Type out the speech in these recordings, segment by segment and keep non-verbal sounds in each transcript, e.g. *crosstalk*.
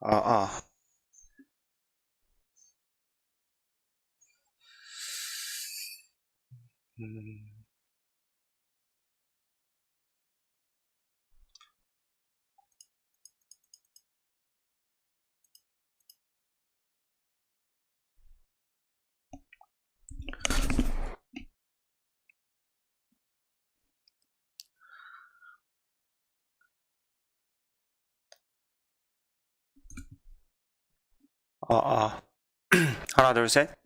아, 아. 음, 아, 아. *clears throat* 하나, 둘, 셋.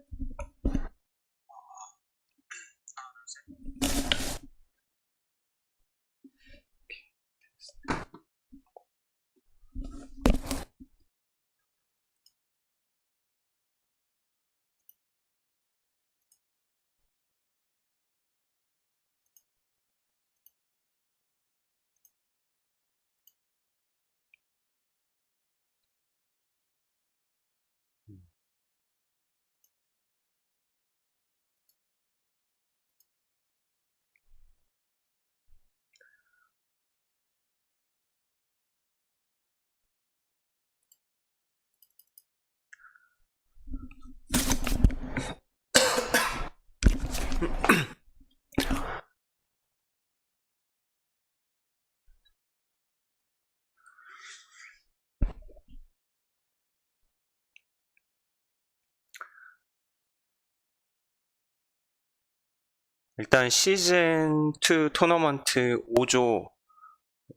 일단 시즌 2 토너먼트 5조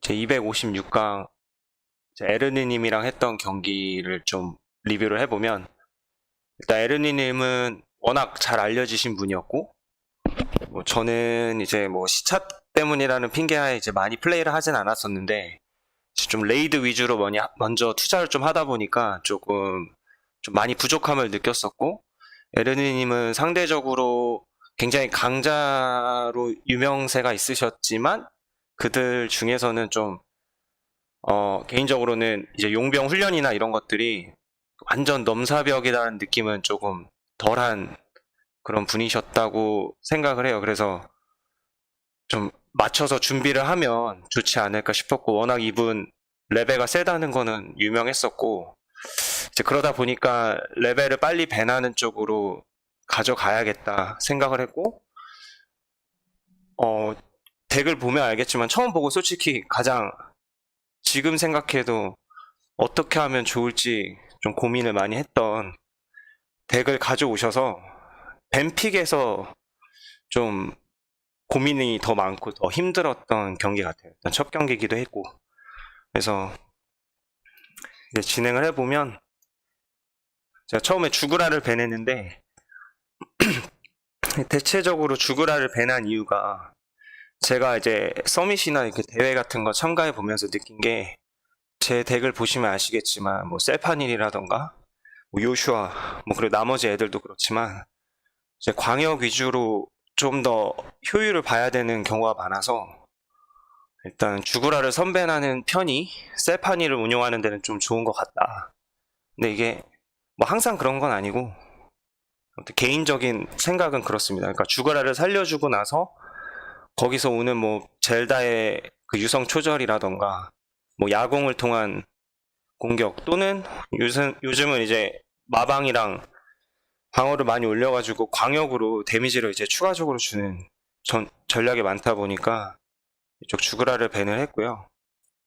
제 256강 에르니님이랑 했던 경기를 좀 리뷰를 해보면 일단 에르니님은 워낙 잘 알려지신 분이었고 뭐 저는 이제 뭐 시차 때문이라는 핑계하에 이제 많이 플레이를 하진 않았었는데 좀 레이드 위주로 뭐니- 먼저 투자를 좀 하다 보니까 조금 좀 많이 부족함을 느꼈었고 에르니님은 상대적으로 굉장히 강자로 유명세가 있으셨지만 그들 중에서는 좀 어, 개인적으로는 이제 용병 훈련이나 이런 것들이 완전 넘사벽이라는 느낌은 조금 덜한 그런 분이셨다고 생각을 해요. 그래서 좀 맞춰서 준비를 하면 좋지 않을까 싶었고 워낙 이분 레벨가 세다는 거는 유명했었고 이제 그러다 보니까 레벨을 빨리 배나는 쪽으로 가져가야겠다 생각을 했고 어 덱을 보면 알겠지만 처음 보고 솔직히 가장 지금 생각해도 어떻게 하면 좋을지 좀 고민을 많이 했던 덱을 가져오셔서 뱀픽에서 좀 고민이 더 많고 더 힘들었던 경기 같아요. 일단 첫 경기기도 했고 그래서 진행을 해보면 제가 처음에 주구라를 배냈는데 *clears throat* 대체적으로 주구라를 배난 이유가 제가 이제 서밋이나 이렇게 대회 같은 거 참가해 보면서 느낀 게 제 덱을 보시면 아시겠지만 뭐 셀파닐이라던가 뭐 요슈아 뭐 그리고 나머지 애들도 그렇지만 이제 광역 위주로 좀 더 효율을 봐야 되는 경우가 많아서 일단 주구라를 선배나는 편이 셀파닐을 운용하는 데는 좀 좋은 것 같다. 근데 이게 뭐 항상 그런 건 아니고 개인적인 생각은 그렇습니다. 그러니까 주구라를 살려주고 나서 거기서 오는 뭐 젤다의 그 유성 초절이라던가 뭐 야공을 통한 공격 또는 요즘 요즘은 이제 마방이랑 방어를 많이 올려가지고 광역으로 데미지를 이제 추가적으로 주는 전, 전략이 많다 보니까 이쪽 주그라를 밴을 했고요.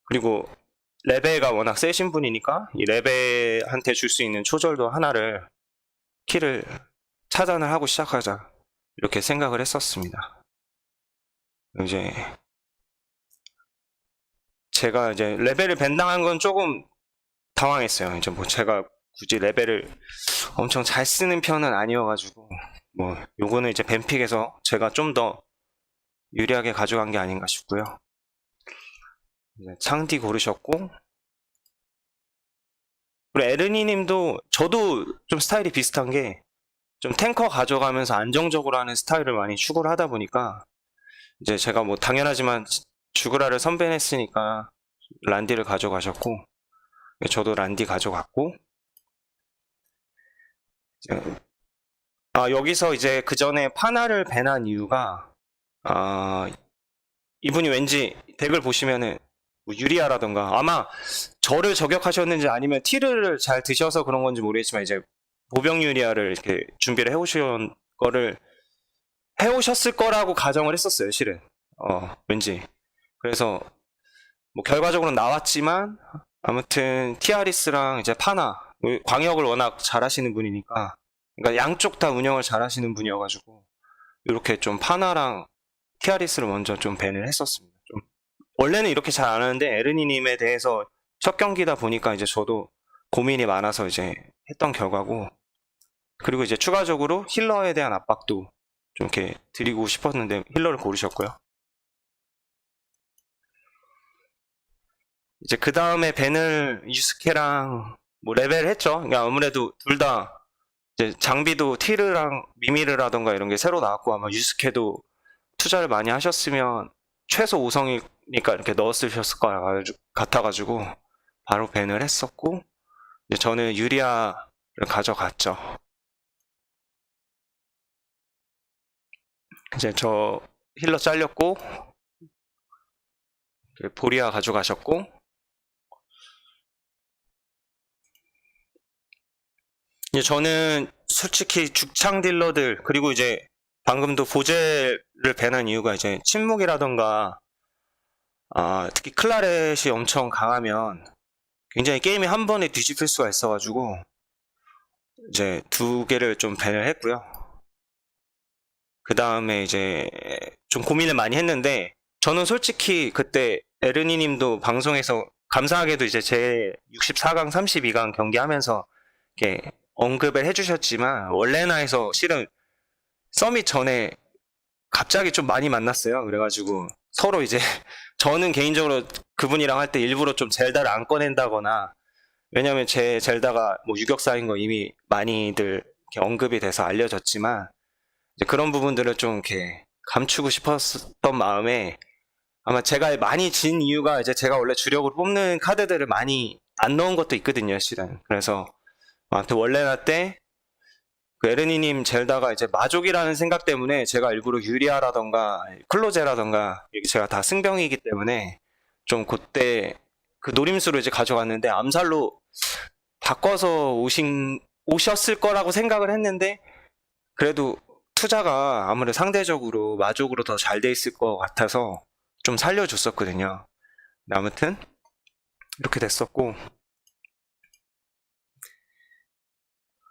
그리고 레벨가 워낙 세신 분이니까 이 레벨한테 줄 수 있는 초절도 하나를 키를 차단을 하고 시작하자 이렇게 생각을 했었습니다. 이제 제가 이제 레벨을 밴당한 건 조금 당황했어요. 이제 뭐 제가 굳이 레벨을 엄청 잘 쓰는 편은 아니어가지고 뭐 요거는 이제 뱀픽에서 제가 좀 더 유리하게 가져간 게 아닌가 싶고요. 창디 고르셨고 그리고 에르니님도 저도 좀 스타일이 비슷한 게 좀 탱커 가져가면서 안정적으로 하는 스타일을 많이 추구를 하다 보니까 이제 제가 뭐 당연하지만 주그라를 선배했으니까 란디를 가져가셨고 저도 란디 가져갔고. 아 여기서 이제 그 전에 파나를 배난 이유가 아 이분이 왠지 덱을 보시면은 뭐 유리아라던가 아마 저를 저격하셨는지 아니면 티를 잘 드셔서 그런 건지 모르겠지만 이제 보병 유리아를 이렇게 준비를 해오신 거를 해오셨을 거라고 가정을 했었어요 실은 어 왠지 그래서 뭐 결과적으로 나왔지만 아무튼 티아리스랑 이제 파나 광역을 워낙 잘하시는 분이니까 그러니까 양쪽 다 운영을 잘하시는 분이어가지고 이렇게 좀 파나랑 티아리스를 먼저 좀 밴을 했었습니다. 좀 원래는 이렇게 잘 안 하는데 에르니님에 대해서 첫 경기다 보니까 이제 저도 고민이 많아서 이제 했던 결과고 그리고 이제 추가적으로 힐러에 대한 압박도 좀 이렇게 드리고 싶었는데 힐러를 고르셨고요. 이제 그 다음에 벤을 유스케랑 뭐 레벨 했죠. 그러니까 아무래도 둘 다 이제 장비도 티르랑 미미르라던가 이런 게 새로 나왔고 아마 유스케도 투자를 많이 하셨으면 최소 5성이니까 이렇게 넣었으셨을 것 같아가지고 바로 벤을 했었고 이제 저는 유리아를 가져갔죠. 이제 저 힐러 잘렸고 보리아 가져가셨고 이제 저는 솔직히 죽창 딜러들 그리고 이제 방금도 보젤을 밴한 이유가 이제 침묵이라던가 아, 특히 클라렛이 엄청 강하면 굉장히 게임이 한 번에 뒤집힐 수가 있어가지고 이제 두 개를 좀 밴을 했고요. 그 다음에 이제 좀 고민을 많이 했는데 저는 솔직히 그때 에르니 님도 방송에서 감사하게도 이제 제 64강 32강 경기하면서 이렇게 언급을 해주셨지만 원래나에서 실은 서밋 전에 갑자기 좀 많이 만났어요. 그래가지고 서로 이제 *laughs* 저는 개인적으로 그분이랑 할 때 일부러 좀 젤다를 안 꺼낸다거나 왜냐면 제 젤다가 뭐 유격사인 거 이미 많이들 언급이 돼서 알려졌지만 이제 그런 부분들을 좀 이렇게 감추고 싶었던 마음에 아마 제가 많이 진 이유가 이제 제가 원래 주력으로 뽑는 카드들을 많이 안 넣은 것도 있거든요, 실은. 그래서 아무튼 원래나 때, 그 에르니님 젤다가 이제 마족이라는 생각 때문에 제가 일부러 유리아라던가 클로제라던가 제가 다 승병이기 때문에 좀 그때 그 노림수로 이제 가져갔는데 암살로 바꿔서 오신, 오셨을 거라고 생각을 했는데 그래도 투자가 아무래도 상대적으로 마족으로 더 잘 돼 있을 것 같아서 좀 살려줬었거든요. 아무튼 이렇게 됐었고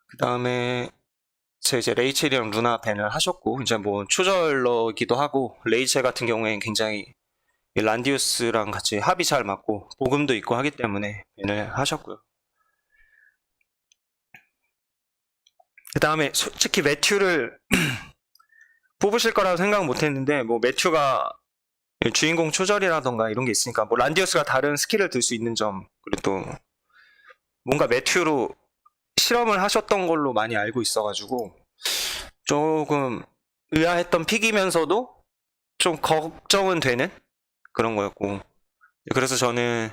그 다음에 제 이제 레이첼이랑 루나 밴을 하셨고 이제 뭐 초절러기도 하고 레이첼 같은 경우에는 굉장히 이 란디우스랑 같이 합이 잘 맞고 복음도 있고 하기 때문에 밴을 하셨고요. 그 다음에 솔직히 매튜를 *clears throat* 뽑으실 거라고 생각 못 했는데 뭐 매튜가 주인공 초절이라던가 이런 게 있으니까 뭐 란디우스가 다른 스킬을 들 수 있는 점 그리고 또 뭔가 매튜로 실험을 하셨던 걸로 많이 알고 있어가지고 조금 의아했던 픽이면서도 좀 걱정은 되는 그런 거였고. 그래서 저는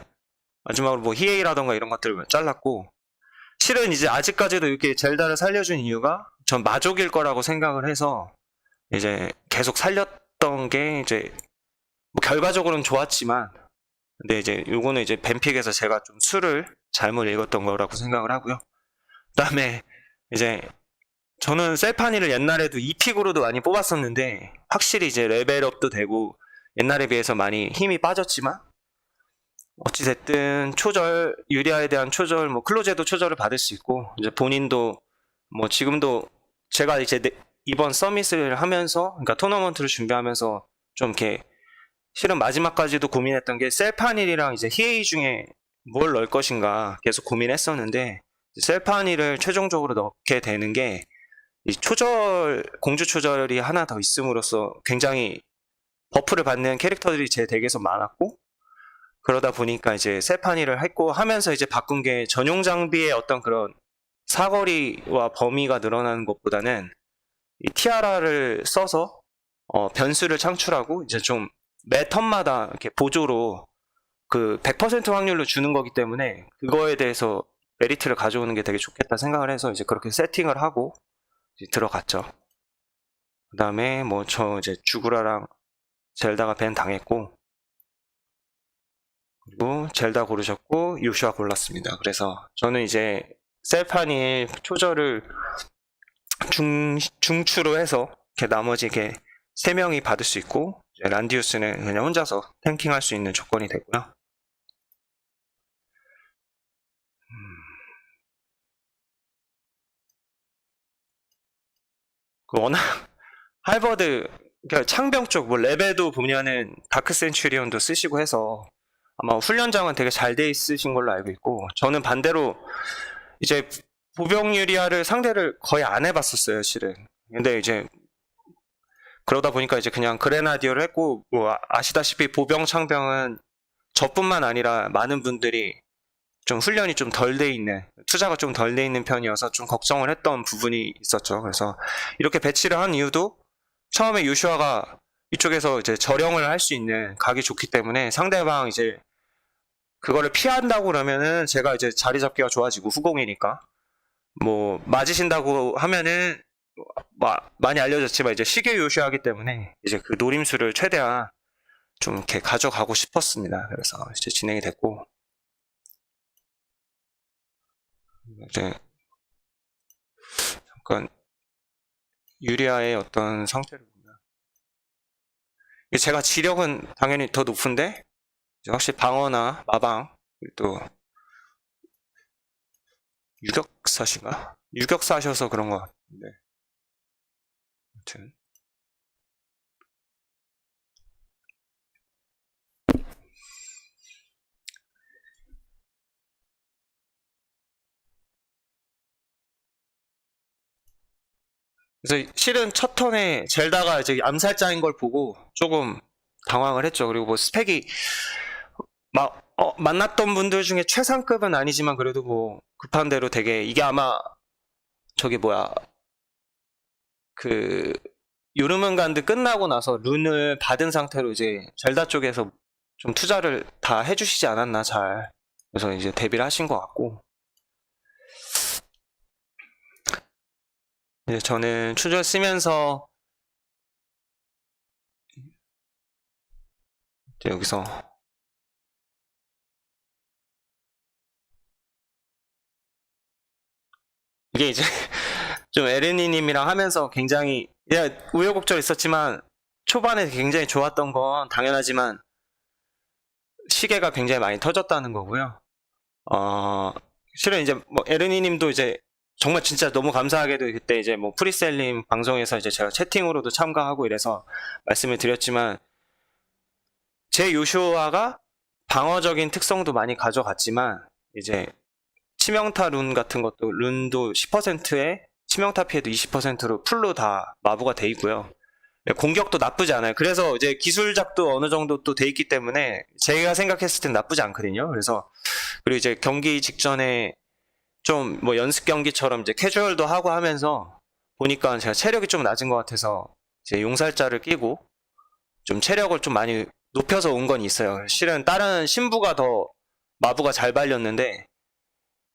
마지막으로 뭐 히에이라던가 이런 것들을 잘랐고 실은 이제 아직까지도 이렇게 젤다를 살려준 이유가 전 마족일 거라고 생각을 해서 이제 계속 살렸던 게 이제 뭐 결과적으로는 좋았지만 근데 이제 요거는 이제 뱀픽에서 제가 좀 수를 잘못 읽었던 거라고 생각을 하고요. 그다음에 이제 저는 셀파니를 옛날에도 2픽으로도 많이 뽑았었는데 확실히 이제 레벨업도 되고 옛날에 비해서 많이 힘이 빠졌지만 어찌됐든 초절 유리아에 대한 초절 뭐 클로제도 초절을 받을 수 있고 이제 본인도 뭐 지금도 제가 이제 내- 이번 서밋을 하면서 그러니까 토너먼트를 준비하면서 좀 이렇게 실은 마지막까지도 고민했던 게 셀파닐이랑 이제 히에이 중에 뭘 넣을 것인가 계속 고민했었는데 셀파닐을 최종적으로 넣게 되는 게 이 초절 공주 초절이 하나 더 있음으로써 굉장히 버프를 받는 캐릭터들이 제 덱에서 많았고 그러다 보니까 이제 셀파닐을 했고 하면서 이제 바꾼 게 전용 장비의 어떤 그런 사거리와 범위가 늘어나는 것보다는 이 티아라를 써서 어, 변수를 창출하고 이제 좀 매 턴마다 이렇게 보조로 그 100% 확률로 주는 거기 때문에 그거에 대해서 메리트를 가져오는 게 되게 좋겠다 생각을 해서 이제 그렇게 세팅을 하고 이제 들어갔죠. 그 다음에 뭐 저 이제 주구라랑 젤다가 밴 당했고 그리고 젤다 고르셨고 요슈아 골랐습니다. 그래서 저는 이제 셀파니의 초절을 중 중추로 해서 이렇게 나머지 이렇게 세 명이 받을 수 있고 란디우스는 그냥 혼자서 탱킹할 수 있는 조건이 되고요. 그 워낙 *laughs* 할버드 그러니까 창병 쪽 뭐 레벨도 보면은 다크 센츄리온도 쓰시고 해서 아마 훈련장은 되게 잘 돼 있으신 걸로 알고 있고 저는 반대로 이제 보병 유리아를 상대를 거의 안 해봤었어요 실은 근데 이제 그러다 보니까 이제 그냥 그레나디어를 했고 뭐 아- 아시다시피 보병 창병은 저뿐만 아니라 많은 분들이 좀 훈련이 좀 덜 돼 있는 투자가 좀 덜 돼 있는 편이어서 좀 걱정을 했던 부분이 있었죠. 그래서 이렇게 배치를 한 이유도 처음에 유슈아가 이쪽에서 이제 저령을 할 수 있는 각이 좋기 때문에 상대방 이제 그거를 피한다고 그러면은 제가 이제 자리 잡기가 좋아지고 후공이니까 뭐 맞으신다고 하면은 마- 많이 알려졌지만 이제 시계 요시하기 때문에 이제 그 노림수를 최대한 좀 이렇게 가져가고 싶었습니다. 그래서 이제 진행이 됐고 이제 잠깐 유리아의 어떤 상태를 제가 지력은 당연히 더 높은데 확실히 방어나 마방 또 유격사신가? 유격사셔서 그런 것 같은데 아무튼 그래서 실은 첫 턴에 젤다가 이제 암살자인 걸 보고 조금 당황을 했죠. 그리고 뭐 스펙이 막 어, 만났던 분들 중에 최상급은 아니지만 그래도 뭐 급한 대로 되게 이게 아마 저기 뭐야. 그 요르문 간드 끝나고 나서 룬을 받은 상태로 이제 젤다 쪽에서 좀 투자를 다 해주시지 않았나 잘. 그래서 이제 데뷔를 하신 것 같고 이제 저는 추절 쓰면서 이제 여기서 이게 이제 *laughs* 좀 에르니님이랑 하면서 굉장히 야 우여곡절 있었지만 초반에 굉장히 좋았던 건 당연하지만 시계가 굉장히 많이 터졌다는 거고요. 어 실은 이제 뭐 에르니님도 이제 정말 진짜 너무 감사하게도 그때 이제 뭐 프리셀님 방송에서 이제 제가 채팅으로도 참가하고 이래서 말씀을 드렸지만 제 요쇼아가 방어적인 특성도 많이 가져갔지만 이제 치명타 룬 같은 것도 룬도 10%에 치명타 피해도 20%로 풀로 다 마부가 돼 있고요. 네, 공격도 나쁘지 않아요. 그래서 이제 기술작도 어느 정도 또 돼 있기 때문에 제가 생각했을 땐 나쁘지 않거든요. 그래서 그리고 이제 경기 직전에 좀 뭐 연습 경기처럼 이제 캐주얼도 하고 하면서 보니까 제가 체력이 좀 낮은 것 같아서 이제 용살자를 끼고 좀 체력을 좀 많이 높여서 온 건 있어요. 실은 다른 신부가 더 마부가 잘 발렸는데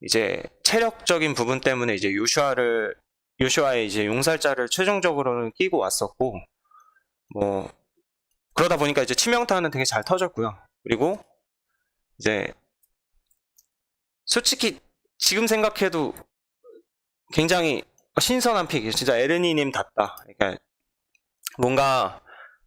이제 체력적인 부분 때문에 이제 요슈아를 요슈아의 이제 용살자를 최종적으로는 끼고 왔었고 뭐 그러다 보니까 이제 치명타는 되게 잘 터졌고요. 그리고 이제 솔직히 지금 생각해도 굉장히 신선한 픽이에요. 진짜 에르니님 답다. 그러니까 뭔가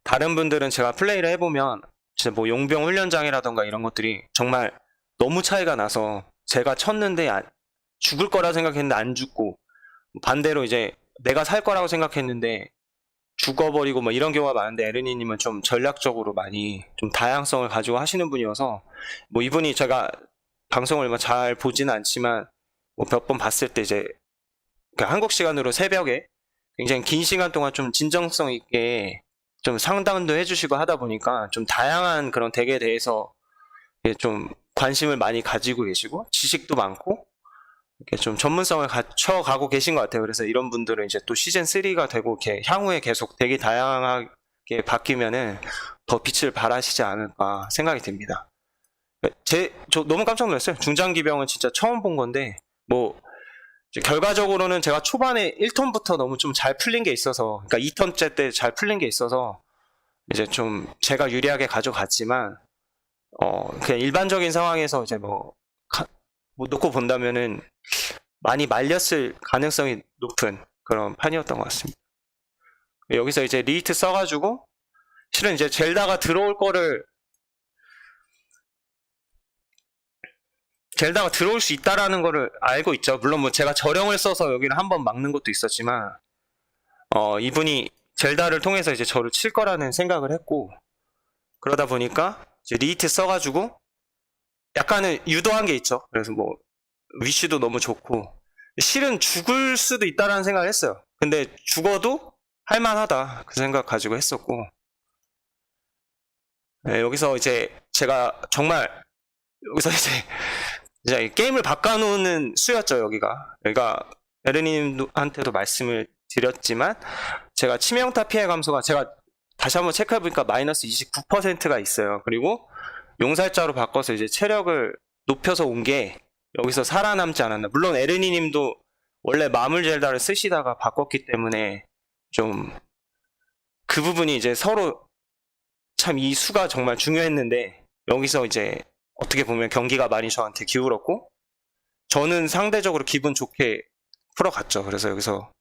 다른 분들은 제가 플레이를 해보면 진짜 뭐 용병 훈련장이라던가 이런 것들이 정말 너무 차이가 나서 제가 쳤는데 안- 죽을 거라 생각했는데 안 죽고 반대로 이제 내가 살 거라고 생각했는데 죽어버리고 뭐 이런 경우가 많은데 에르니님은 좀 전략적으로 많이 좀 다양성을 가지고 하시는 분이어서 뭐 이분이 제가 방송을 뭐 잘 보지는 않지만 뭐 몇 번 봤을 때 이제 그 한국 시간으로 새벽에 굉장히 긴 시간 동안 좀 진정성 있게 좀 상담도 해주시고 하다 보니까 좀 다양한 그런 덱에 대해서 좀 관심을 많이 가지고 계시고 지식도 많고 이렇게 좀 전문성을 갖춰 가고 계신 것 같아요. 그래서 이런 분들은 이제 또 시즌 3가 되고 이렇게 향후에 계속 되게 다양하게 바뀌면은 더 빛을 발하시지 않을까 생각이 듭니다. 제, 저 너무 깜짝 놀랐어요. 중장기병은 진짜 처음 본 건데, 뭐, 결과적으로는 제가 초반에 1턴부터 너무 좀 잘 풀린 게 있어서, 그러니까 2턴째 때 잘 풀린 게 있어서, 이제 좀 제가 유리하게 가져갔지만 어 그냥 일반적인 상황에서 이제 뭐, 가- 뭐 놓고 본다면은 많이 말렸을 가능성이 높은 그런 판이었던 것 같습니다. 여기서 이제 리히트 써가지고 실은 이제 젤다가 들어올 거를 젤다가 들어올 수 있다라는 거를 알고 있죠. 물론 뭐 제가 저령을 써서 여기를 한번 막는 것도 있었지만 어 이분이 젤다를 통해서 이제 저를 칠 거라는 생각을 했고 그러다 보니까 이제 리히트 써가지고 약간은 유도한 게 있죠. 그래서 뭐 위치도 너무 좋고 실은 죽을 수도 있다라는 생각을 했어요. 근데 죽어도 할만하다 그 생각 가지고 했었고 네, 여기서 이제 제가 정말 여기서 이제 이제 게임을 바꿔놓는 수였죠 여기가. 여기가 에르님한테도 말씀을 드렸지만 제가 치명타 피해 감소가 제가 다시 한번 체크해보니까 마이너스 29%가 있어요. 그리고 용살자로 바꿔서 이제 체력을 높여서 온 게 여기서 살아남지 않았나. 물론 에르니 님도 원래 마물 젤다를 쓰시다가 바꿨기 때문에 좀 그 부분이 이제 서로 참 이 수가 정말 중요했는데 여기서 이제 어떻게 보면 경기가 많이 저한테 기울었고 저는 상대적으로 기분 좋게 풀어갔죠. 그래서 여기서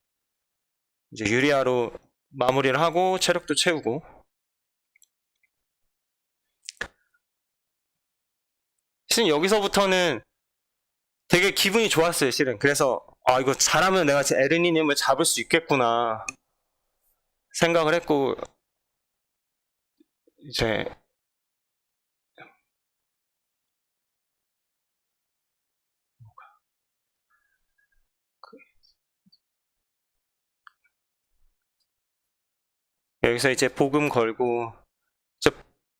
이제 유리아로 마무리를 하고 체력도 채우고 실은 여기서부터는 되게 기분이 좋았어요. 실은 그래서 아 이거 잘하면 내가 제 에르니님을 잡을 수 있겠구나 생각을 했고 이제 여기서 이제 복음 걸고 저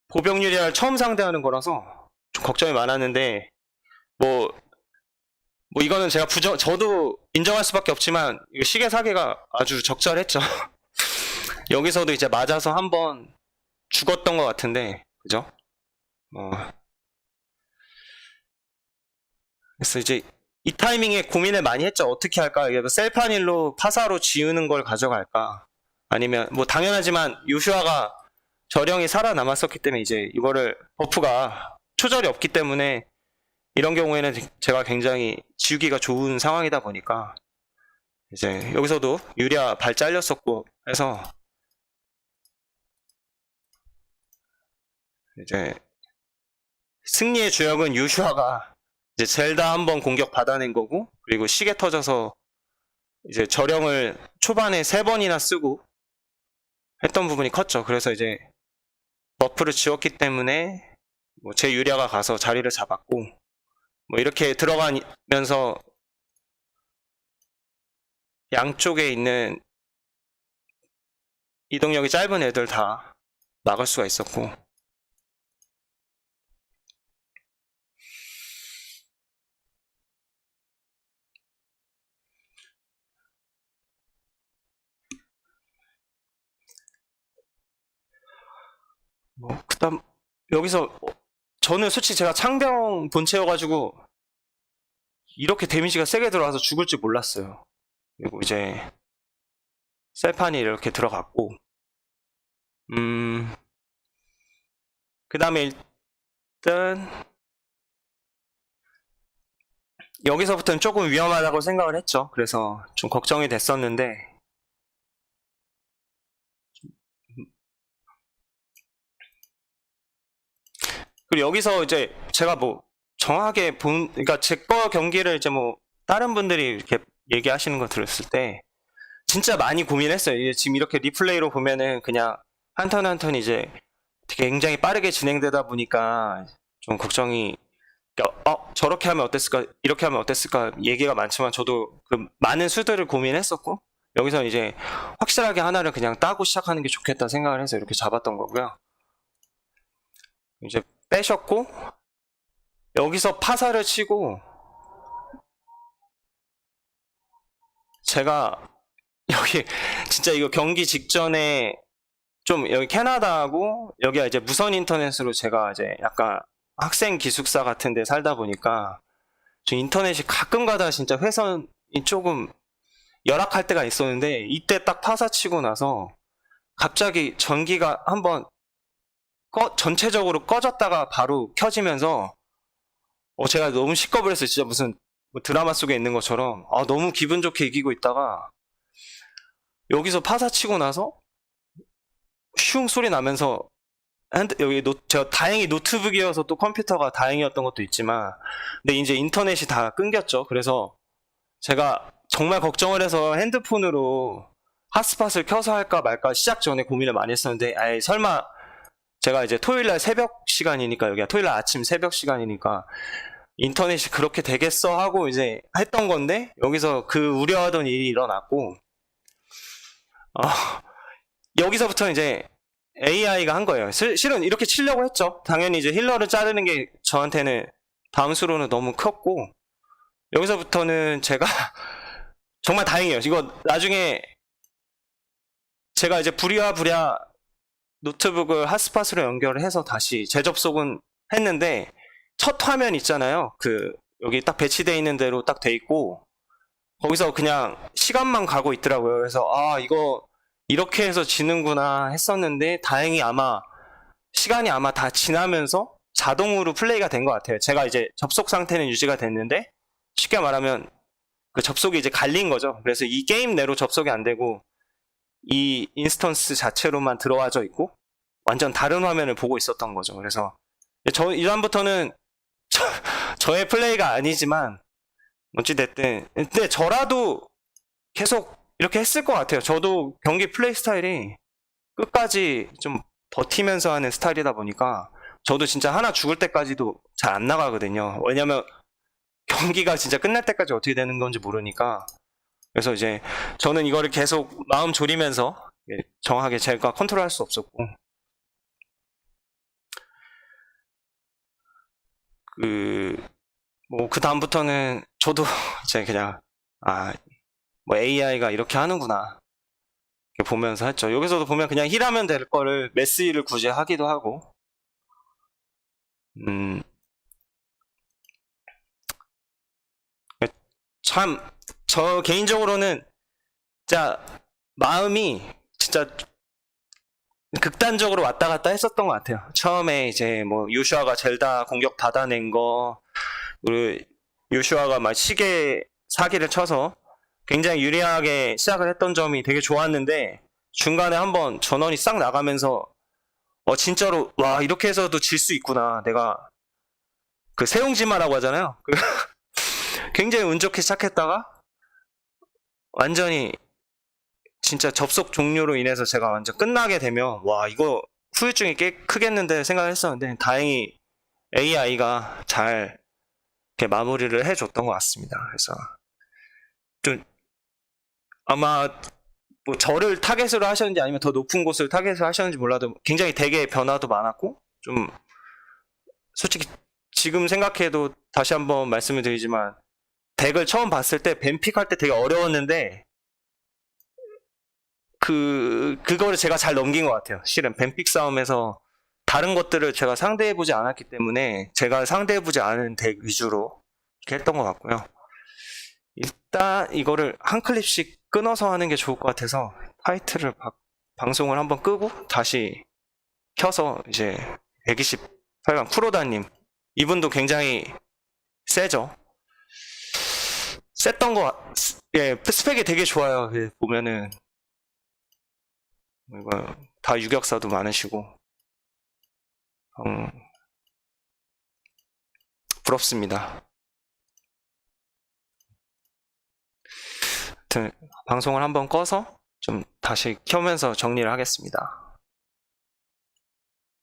보병유리알 처음 상대하는 거라서 좀 걱정이 많았는데 뭐뭐 이거는 제가 부정 저도 인정할 수밖에 없지만 시계 사계가 아주 적절했죠. *laughs* 여기서도 이제 맞아서 한번 죽었던 것 같은데 그죠? 어. 그래서 이제 이 타이밍에 고민을 많이 했죠. 어떻게 할까? 이게 뭐 셀파닐로 파사로 지우는 걸 가져갈까? 아니면 뭐 당연하지만 요슈아가 저령이 살아남았었기 때문에 이제 이거를 버프가 초절이 없기 때문에 이런 경우에는 제가 굉장히 지우기가 좋은 상황이다 보니까 이제 여기서도 유리아 발 잘렸었고 해서 이제 승리의 주역은 유슈아가 이제 젤다 한 번 공격 받아낸 거고 그리고 시계 터져서 이제 저령을 초반에 세 번이나 쓰고 했던 부분이 컸죠. 그래서 이제 버프를 지웠기 때문에 뭐 제 유리아가 가서 자리를 잡았고 뭐 이렇게 들어가면서 양쪽에 있는 이동력이 짧은 애들 다 막을 수가 있었고 뭐 그다음 여기서 어, 저는 솔직히 제가 창병 본체여가지고 이렇게 데미지가 세게 들어와서 죽을 줄 몰랐어요. 그리고 이제 셀판이 이렇게 들어갔고 음 그 다음에 일단 여기서부터는 조금 위험하다고 생각을 했죠. 그래서 좀 걱정이 됐었는데 그리고 여기서 이제 제가 뭐 정확하게 본, 그러니까 제 거 경기를 이제 뭐 다른 분들이 이렇게 얘기하시는 거 들었을 때 진짜 많이 고민했어요. 지금 이렇게 리플레이로 보면은 그냥 한 턴 한 턴 이제 굉장히 빠르게 진행되다 보니까 좀 걱정이 그러니까 어 저렇게 하면 어땠을까 이렇게 하면 어땠을까 얘기가 많지만 저도 그 많은 수들을 고민했었고 여기서 이제 확실하게 하나를 그냥 따고 시작하는 게 좋겠다 생각을 해서 이렇게 잡았던 거고요. 이제 빼셨고 여기서 파사를 치고 제가 여기 *laughs* 진짜 이거 경기 직전에 좀 여기 캐나다하고 여기가 이제 무선 인터넷으로 제가 이제 약간 학생 기숙사 같은 데 살다 보니까 저 인터넷이 가끔 가다 진짜 회선이 조금 열악할 때가 있었는데 이때 딱 파사 치고 나서 갑자기 전기가 한번 꺼, 전체적으로 꺼졌다가 바로 켜지면서 어, 제가 너무 시겁을 했어요. 진짜 무슨 뭐 드라마 속에 있는 것처럼 아, 너무 기분 좋게 이기고 있다가 여기서 파사 치고 나서 슝 소리 나면서 핸드, 여기 노, 제가 다행히 노트북이어서 또 컴퓨터가 다행이었던 것도 있지만 근데 이제 인터넷이 다 끊겼죠. 그래서 제가 정말 걱정을 해서 핸드폰으로 핫스팟을 켜서 할까 말까 시작 전에 고민을 많이 했었는데 아예 설마 제가 이제 토요일 날 새벽 시간이니까 여기가 토요일 날 아침 새벽 시간이니까 인터넷이 그렇게 되겠어 하고 이제 했던 건데 여기서 그 우려하던 일이 일어났고 어, 여기서부터 이제 AI가 한 거예요. 실- 실은 이렇게 치려고 했죠. 당연히 이제 힐러를 자르는 게 저한테는 다음 수로는 너무 컸고 여기서부터는 제가 *laughs* 정말 다행이에요. 이거 나중에 제가 이제 부랴부랴 노트북을 핫스팟으로 연결을 해서 다시 재접속은 했는데 첫 화면 있잖아요. 그 여기 딱 배치돼 있는 대로 딱 돼 있고 거기서 그냥 시간만 가고 있더라고요. 그래서 아 이거 이렇게 해서 지는구나 했었는데 다행히 아마 시간이 아마 다 지나면서 자동으로 플레이가 된 것 같아요. 제가 이제 접속 상태는 유지가 됐는데 쉽게 말하면 그 접속이 이제 갈린 거죠. 그래서 이 게임 내로 접속이 안 되고 이 인스턴스 자체로만 들어와져 있고 완전 다른 화면을 보고 있었던 거죠. 그래서 저 이전부터는 *laughs* 저, 의 플레이가 아니지만 어찌 됐든 근데 저라도 계속 이렇게 했을 것 같아요. 저도 경기 플레이 스타일이 끝까지 좀 버티면서 하는 스타일이다 보니까 저도 진짜 하나 죽을 때까지도 잘 안 나가거든요. 왜냐면 경기가 진짜 끝날 때까지 어떻게 되는 건지 모르니까 그래서 이제 저는 이거를 계속 마음 졸이면서 예, 정확하게 제가 컨트롤할 수 없었고. 그뭐그 다음부터는 저도 *laughs* 이제 그냥 아 뭐 AI가 이렇게 하는구나. 이렇게 보면서 했죠. 여기서도 보면 그냥 힐하면 될 거를 메스힐을 굳이 하기도 하고. 음. 참, 저 개인적으로는 진짜 마음이 진짜 극단적으로 왔다 갔다 했었던 것 같아요. 처음에 이제 뭐 요슈아가 젤다 공격 받아낸 거, 그리고 요슈아가 막 시계 사기를 쳐서 굉장히 유리하게 시작을 했던 점이 되게 좋았는데 중간에 한번 전원이 싹 나가면서 어 진짜로 와 이렇게 해서도 질 수 있구나. 내가 그 세웅지마라고 하잖아요. 그 *laughs* 굉장히 운 좋게 시작했다가 완전히 진짜 접속 종료로 인해서 제가 완전 끝나게 되면 와 이거 후유증이 꽤 크겠는데 생각했었는데 다행히 AI가 잘 이렇게 마무리를 해줬던 것 같습니다. 그래서 좀 아마 뭐 저를 타겟으로 하셨는지 아니면 더 높은 곳을 타겟으로 하셨는지 몰라도 굉장히 되게 변화도 많았고 좀 솔직히 지금 생각해도 다시 한번 말씀을 드리지만 덱을 처음 봤을 때 뱀픽 할 때 되게 어려웠는데 그 그거를 제가 잘 넘긴 것 같아요. 실은 뱀픽 싸움에서 다른 것들을 제가 상대해 보지 않았기 때문에 제가 상대해 보지 않은 덱 위주로 이렇게 했던 것 같고요. 일단 이거를 한 클립씩 끊어서 하는 게 좋을 것 같아서 타이틀을 바- 방송을 한번 끄고 다시 켜서 이제 128강 쿠로다님 이분도 굉장히 세죠. 셌던 거, 같- 예, 스펙이 되게 좋아요. 예, 보면은. 이거 다 유격사도 많으시고. 음, 부럽습니다. 방송을 한번 꺼서 좀 다시 켜면서 정리를 하겠습니다.